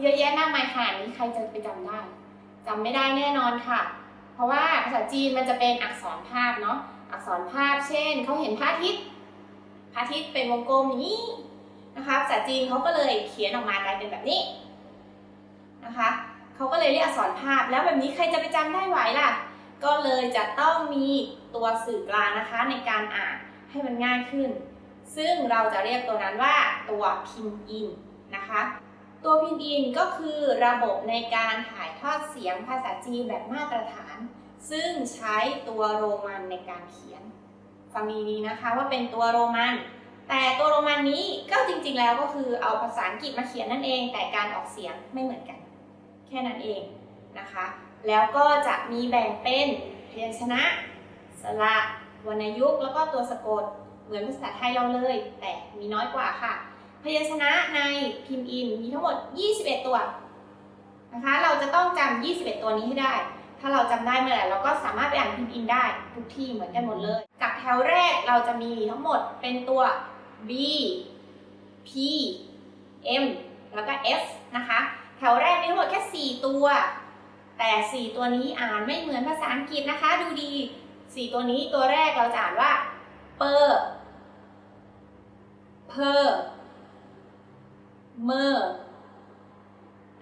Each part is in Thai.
เยอะแยะมากมายขนาดนี้ใครจะไปจำได้จำไม่ได้แน่นอนค่ะ เพราะว่าภาษาจีนมันจะเป็นอักษรภาพเนาะอักษรภาพ เช่นเขาเห็นพระอาทิตย์พระอาทิตย์เป็นวงกลมอย่างนี้นะคะภาษาจีนเขาก็เลยเขียนออกมากลายเป็นแบบนี้นะคะเขาก็เลยเรียกอักษรภาพแล้วแบบนี้ใครจะไปจำได้ไหวล่ะ ก็เลยจะต้องมีตัวสื่อกลางนะคะในการอ่านให้มันง่ายขึ้น ซึ่งเราจะเรียกตัวนั้นว่าตัวพินอินนะคะ ตัวพินอินก็คือระบบในการถ่ายทอดเสียงภาษาจีนแบบมาตรฐาน ซึ่งใช้ตัวโรมันในการเขียน ฟังดีๆนะคะว่าเป็นตัวโรมัน แต่ตัวโรมันนี้ก็จริงๆแล้วก็คือเอาภาษาอังกฤษมาเขียนนั่นเอง แต่การออกเสียงไม่เหมือนกัน แค่นั้นเองนะคะ แล้วก็จะมีแบ่งเป็นพยัญชนะ สระวรรณยุกต์แล้วก็ตัวสะกดเหมือนภาษาไทยเราเลย แต่มีน้อยกว่าค่ะ พยัญชนะในพิมพ์อินมีทั้งหมด 21 ตัวนะคะ เราจะต้องจำ21 ตัวนี้ให้ได้ ถ้าเราจำได้เมื่อไหร่เราก็สามารถไปอ่านพิมพ์อินได้ทุกที่เหมือนกันหมดเลย จากแถวแรกเราจะมีทั้งหมดเป็นตัว B P M แล้วก็ F นะคะ แถวแรกมีทั้งหมดแค่ 4 ตัว แต่ 4 ตัวนี้อ่านไม่เหมือนภาษาอังกฤษนะคะ ดูดี 4 ตัวนี้ตัวแรกเราจะอ่านว่าเปอร์ เมอร์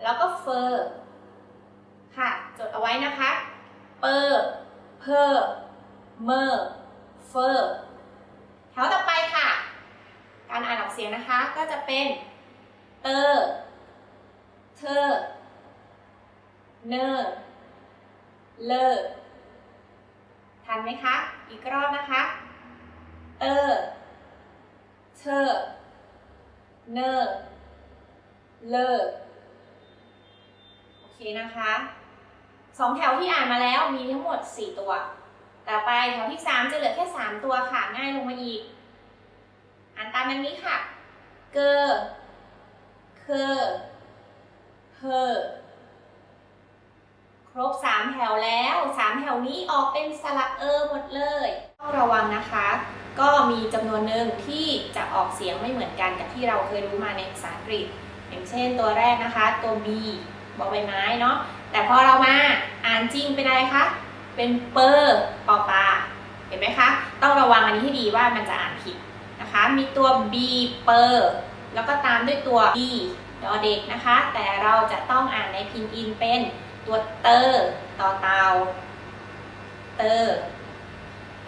แล้วก็เฟอร์ค่ะ จดเอาไว้นะคะ เปอร์เพอเมอร์เฟอร์แถวต่อไปค่ะ การอ่านออกเสียงนะคะก็จะเป็นเตอร์เธอเนอร์เลอร์ทันไหมคะ อีกรอบนะคะ เตอร์เธอเนอร์ เลอร์โอเคนะคะสองแถวที่อ่านมาแล้วมีทั้งหมด 4 ตัว ต่อไปแถวที่ 3 จะเหลือแค่ 3 ตัวค่ะ ง่ายลงมาอีก อ่านตามดังนี้ค่ะ เกอเคอเพอครบ 3 แถวแล้ว 3 แถวนี้ออกเป็นสระเออหมดเลย ต้องระวังนะคะ ก็มีจำนวนหนึ่งที่จะออกเสียงไม่เหมือนกันกับที่เราเคยรู้มาในภาษาอังกฤษ อย่างเช่นตัวแรกนะคะตัว B บอใบไม้เนาะแต่พอเรามาอ่านจริงเป็นอะไรคะเป็นเปอร์ปอปาเห็นไหมคะ ต้องระวังอันนี้ให้ดีว่ามันจะอ่านผิดนะคะ มีตัว B เปอร์แล้วก็ตามด้วยตัว B ดอเด็กนะคะ แต่เราจะต้องอ่านในพินอินเป็นตัวเตอร์ต่อเตาเตอร์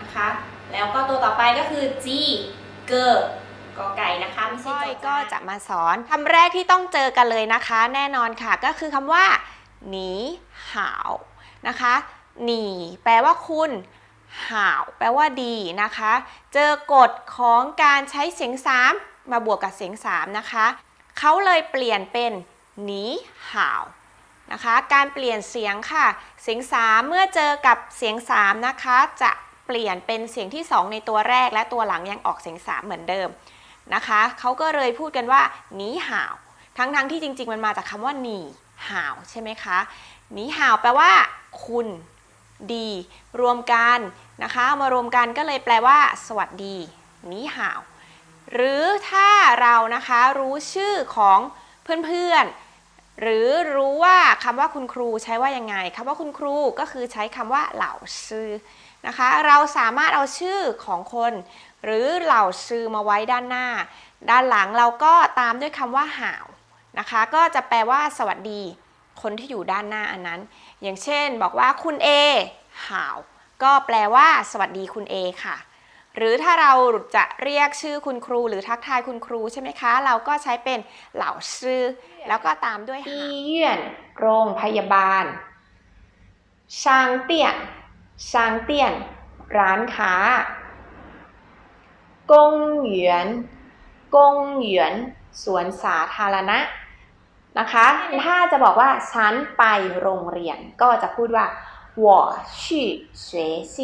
นะคะ แล้วก็ตัวต่อไปก็คือ G เกอร์ กอไก่นะคะไม่ใช่ก้อยจอก็จานจะมาสอนคำแรกที่ต้องเจอกันเลยนะคะ แน่นอนค่ะก็คือคำว่าหนีห่าวนะคะหนีแปลว่าคุณห่าว แปลว่าดีนะคะ เจอกฎของการใช้เสียงสามมาบวกกับเสียงสามนะคะเขาเลยเปลี่ยนเป็นหนีห่าวนะคะ การเปลี่ยนเสียงค่ะ เสียงสามเมื่อเจอกับเสียงสามนะคะ จะเปลี่ยนเป็นเสียงที่สองในตัวแรกและตัวหลังยังออกเสียงสามเหมือนเดิม นะคะเขาก็เลยพูดกันว่าหนีห่าว ทั้งๆทที่จริง ๆ มันมาจากคำว่าหนีห่าวใช่ไหมคะหนีห่าวแปลว่า คุณดี รวมกันนะคะามารวมกันก็เลยแปลว่า สวัสดีหนีห่าว หรือถ้าเรานะคะรู้ชื่อของเพื่อนๆ หรือรู้ว่าคำว่าคุณครูใช้ว่ายังไงคำว่าคุณครูก็คือใช้คำว่าเหล่าชื่อนะคะ เราสามารถเอาชื่อของคน หรือเหล่าชื่อมาไว้ด้านหน้า ด้านหลังเราก็ตามด้วยคำว่าห่าวนะคะ ก็จะแปลว่าสวัสดี คนที่อยู่ด้านหน้าอันนั้น อย่างเช่น บอกว่าคุณ A ห่าว ก็แปลว่า สวัสดีคุณ A ค่ะ หรือถ้าเราจะเรียกชื่อคุณครู หรือทักทายคุณครูใช่ไหมคะ เราก็ใช้เป็นเหล่าชื่อ แล้วก็ตามด้วยห่าว医院โรงพยาบาลช่างเตี้ยนช่างเตี้ยน ร้านค้า กงเหวียนกงเหวียน สวนสาธารณะ นะคะ ถ้าจะบอกว่า ฉันไปโรงเรียน ก็จะพูดว่า我去学校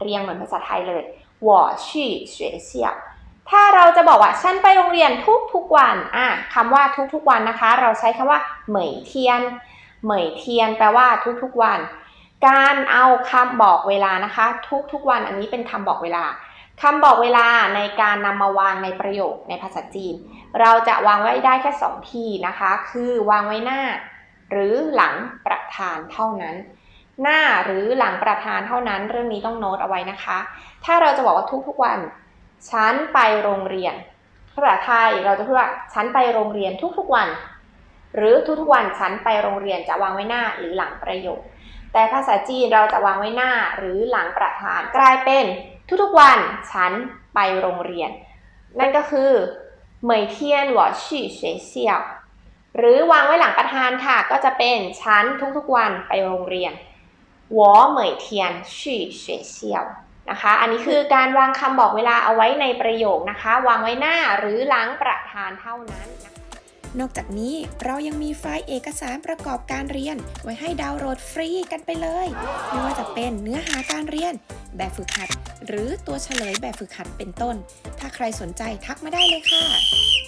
เรียงเหมือนภาษาไทยเลย我去学校ถ้าเราจะบอกว่าฉันไปโรงเรียนทุกทุกๆวันอ่ะคำว่าทุกทุกๆวันนะคะ เราใช้คำว่าเหมยเทียน เหมยเทียนแปลว่าทุกทุกๆวัน การเอาคำบอกเวลานะคะ ทุกทุกๆวันอันนี้เป็นคำบอกเวลา คำบอกเวลาในการนำมาวางในประโยคในภาษาจีน เราจะวางไว้ได้แค่สองที่นะคะ คือวางไว้หน้า หรือหลังประธานเท่านั้น หน้าหรือหลังประธานเท่านั้น เรื่องนี้ต้องโน้ตเอาไว้นะคะ ถ้าเราจะบอกว่าทุกๆวัน ฉันไปโรงเรียนภาษาไทยเราจะพูดว่าฉันไปโรงเรียนทุกๆวัน หรือทุกๆวันฉันไปโรงเรียนจะวางไว้หน้าหรือหลังประโยค แต่ภาษาจีนเราจะวางไว้หน้าหรือหลังประธานกลายเป็นทุกๆวันฉันไปโรงเรียน นั่นก็คือเหมยเทียนวอชี่เฉยเซียวหรือวางไว้หลังประธานค่ะ ก็จะเป็นฉันทุกๆวันไปโรงเรียนวอเหมยเทียนชี่เฉยเซียวนะคะ อันนี้คือการวางคำบอกเวลาเอาไว้ในประโยคนะคะ วางไว้หน้าหรือหลังประธานเท่านั้นนะคะ นอกจากนี้เรายังมีไฟล์เอกสารประกอบการเรียน ไว้ให้ดาวน์โหลดฟรีกันไปเลย ไม่ว่าจะเป็นเนื้อหาการเรียน แบบฝึกหัด หรือตัวเฉลยแบบฝึกหัดเป็นต้น ถ้าใครสนใจทักมาได้เลยค่ะ